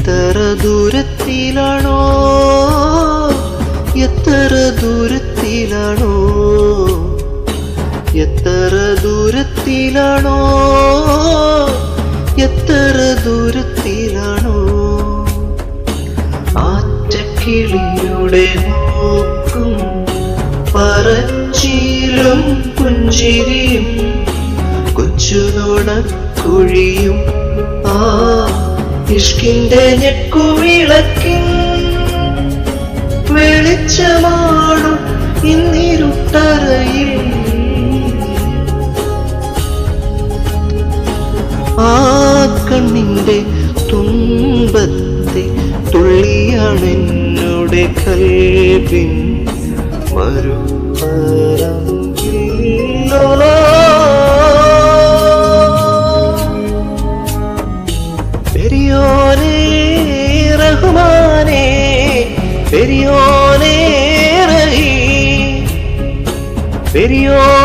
എത്ര ദൂരത്തിലാണോ? എത്ര ദൂരത്തിലാണോ? എത്ര ദൂരത്തിലാണോ? എത്ര ദൂരത്തിലാണോ? ആറ്റക്കിളിയുടെ നോക്കും പറച്ചിലും പുഞ്ചിരിയും കൊച്ചുനോടക്കുഴിയും ആ ഇഷ്കിന്റെ ഞെക്കുവിളക്കിൻ വെളിച്ചമാണു ഇന്നിരുട്ടറയിൽ. ആ കണ്ണിന്റെ തുമ്പത്തെ തുള്ളിയാണ് എന്നോട് കൽവിൻ பெரியோனே ரகுமானே பெரியோனே ரஹி பெரியோனே